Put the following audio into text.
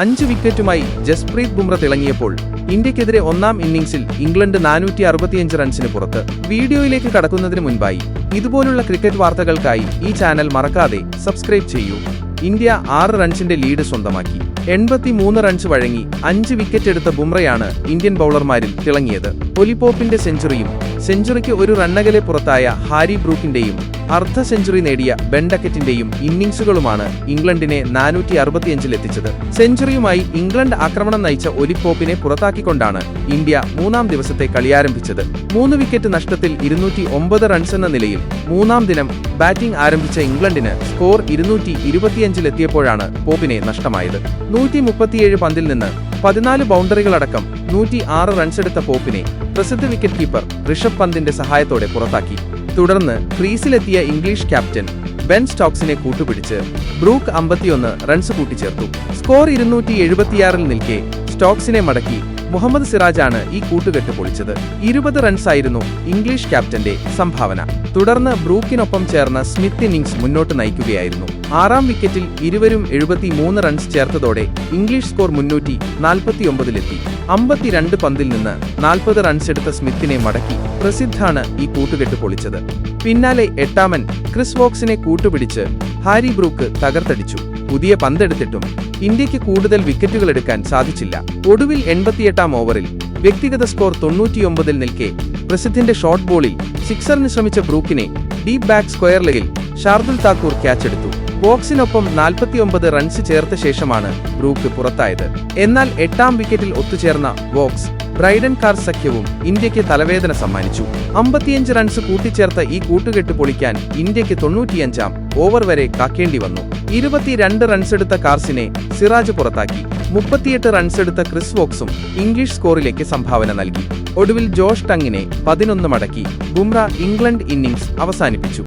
അഞ്ച് വിക്കറ്റുമായി ജസ്പ്രീത് ബുംറ തിളങ്ങിയപ്പോൾ ഇന്ത്യക്കെതിരെ ഒന്നാം ഇന്നിംഗ്സിൽ ഇംഗ്ലണ്ട് നാനൂറ്റി അറുപത്തിയഞ്ച് റൺസിന് പുറത്ത്. വീഡിയോയിലേക്ക് കടക്കുന്നതിന് മുൻപായി ഇതുപോലുള്ള ക്രിക്കറ്റ് വാർത്തകൾക്കായി ഈ ചാനൽ മറക്കാതെ സബ്സ്ക്രൈബ് ചെയ്യൂ. ഇന്ത്യ ആറ് റൺസിന്റെ ലീഡ് സ്വന്തമാക്കി. എൺപത്തിമൂന്ന് റൺസ് വഴങ്ങി അഞ്ച് വിക്കറ്റ് എടുത്ത ബുംറയാണ് ഇന്ത്യൻ ബൌളർമാരിൽ തിളങ്ങിയത്. ഒലിപോപ്പിന്റെ സെഞ്ചുറിയും സെഞ്ചുറിക്ക് ഒരു റണ്ണകലെ പുറത്തായ ഹാരി ബ്രൂക്കിന്റെയും അർദ്ധ സെഞ്ചുറി നേടിയ ബെൻഡക്കറ്റിന്റെയും ഇന്നിംഗ്സുകളുമാണ് ഇംഗ്ലണ്ടിനെ നാനൂറ്റി അറുപത്തിയഞ്ചിലെത്തിച്ചത് സെഞ്ചുറിയുമായി ഇംഗ്ലണ്ട് ആക്രമണം നയിച്ച ഒലിപ്പോപ്പിനെ പുറത്താക്കിക്കൊണ്ടാണ് ഇന്ത്യ മൂന്നാം ദിവസത്തെ കളിയാരംഭിച്ചത് മൂന്ന് വിക്കറ്റ് നഷ്ടത്തിൽ ഇരുന്നൂറ്റി ഒമ്പത് റൺസ് എന്ന നിലയിൽ മൂന്നാം ദിനം ബാറ്റിംഗ് ആരംഭിച്ച ഇംഗ്ലണ്ടിന് സ്കോർ ഇരുന്നൂറ്റി ഇരുപത്തിയഞ്ചിലെത്തിയപ്പോഴാണ് പോപ്പിനെ നഷ്ടമായത്. നൂറ്റി മുപ്പത്തിയേഴ് പന്തിൽ നിന്ന് പതിനാല് ബൗണ്ടറികളടക്കം നൂറ്റി ആറ് റൺസെടുത്ത പോപ്പിനെ പ്രസിദ്ധ വിക്കറ്റ് കീപ്പർ ഋഷഭ് പന്തിന്റെ സഹായത്തോടെ പുറത്താക്കി. തുടർന്ന് ക്രീസിലെത്തിയ ഇംഗ്ലീഷ് ക്യാപ്റ്റൻ ബെൻ സ്റ്റോക്സിനെ കൂട്ടുപിടിച്ച് ബ്രൂക്ക് അമ്പത്തിയൊന്ന് റൺസ് കൂട്ടിച്ചേർത്തു. സ്കോർ ഇരുന്നൂറ്റി എഴുപത്തിയാറിൽ നിൽക്കെ സ്റ്റോക്സിനെ മടക്കി മുഹമ്മദ് സിറാജാണ് ഈ കൂട്ടുകെട്ട് പൊളിച്ചത്. ഇരുപത് റൺസായിരുന്നു ഇംഗ്ലീഷ് ക്യാപ്റ്റന്റെ സംഭാവന. തുടർന്ന് ബ്രൂക്കിനൊപ്പം ചേർന്ന സ്മിത്ത് ഇന്നിംഗ്സ് മുന്നോട്ട് നയിക്കുകയായിരുന്നു. ആറാം വിക്കറ്റിൽ ഇരുവരും എഴുപത്തിമൂന്ന് റൺസ് ചേർത്തതോടെ ഇംഗ്ലീഷ് സ്കോർ മുന്നൂറ്റി നാൽപ്പത്തിയൊമ്പതിലെത്തി. അമ്പത്തിരണ്ട് പന്തിൽ നിന്ന് നാൽപ്പത് റൺസ് എടുത്ത സ്മിത്തിനെ മടക്കി പ്രസിദ്ധാണ് ഈ കൂട്ടുകെട്ട് പൊളിച്ചത്. പിന്നാലെ എട്ടാമൻ ക്രിസ് വോക്സിനെ കൂട്ടുപിടിച്ച് ഹാരി ബ്രൂക്ക് തകർത്തടിച്ചു. പുതിയ പന്തെടുത്തിട്ടും ഇന്ത്യയ്ക്ക് കൂടുതൽ വിക്കറ്റുകൾ എടുക്കാൻ സാധിച്ചില്ല. ഒടുവിൽ എൺപത്തിയെട്ടാം ഓവറിൽ വ്യക്തിഗത സ്കോർ തൊണ്ണൂറ്റിയൊമ്പതിൽ നിൽക്കെ പ്രസിദ്ധിന്റെ ഷോർട്ട് ബോളിൽ സിക്സറിന് ശ്രമിച്ച ബ്രൂക്കിനെ ഡീപ് ബാക്ക് സ്ക്വയർ ലെഗിൽ ഷാർദുൽ താക്കൂർ ക്യാച്ചെടുത്തു. ബോക്സിനൊപ്പം നാൽപ്പത്തിയൊമ്പത് റൺസ് ചേർത്ത ശേഷമാണ് ബ്രൂക്ക് പുറത്തായത്. എന്നാൽ എട്ടാം വിക്കറ്റിൽ ഒത്തുചേർന്ന ബോക്സ് ബ്രൈഡൻ കാർ സഖ്യവും ഇന്ത്യയ്ക്ക് തലവേദന സമ്മാനിച്ചു. അമ്പത്തിയഞ്ച് റൺസ് കൂട്ടിച്ചേർത്ത ഈ കൂട്ടുകെട്ട് പൊളിക്കാൻ ഇന്ത്യയ്ക്ക് തൊണ്ണൂറ്റിയഞ്ചാം ഓവർ വരെ കാക്കേണ്ടി വന്നു. ഇരുപത്തിരണ്ട് റൺസെടുത്ത കാർസിനെ സിറാജ് പുറത്താക്കി. മുപ്പത്തിയെട്ട് റൺസെടുത്ത ക്രിസ് വോക്സും ഇംഗ്ലീഷ് സ്കോറിലേക്ക് സംഭാവന നൽകി. ഒടുവിൽ ജോഷ് ടങ്ങിനെ പതിനൊന്ന് മടക്കി. ബുംറ ഇംഗ്ലണ്ട് ഇന്നിംഗ്സ് അവസാനിപ്പിച്ചു.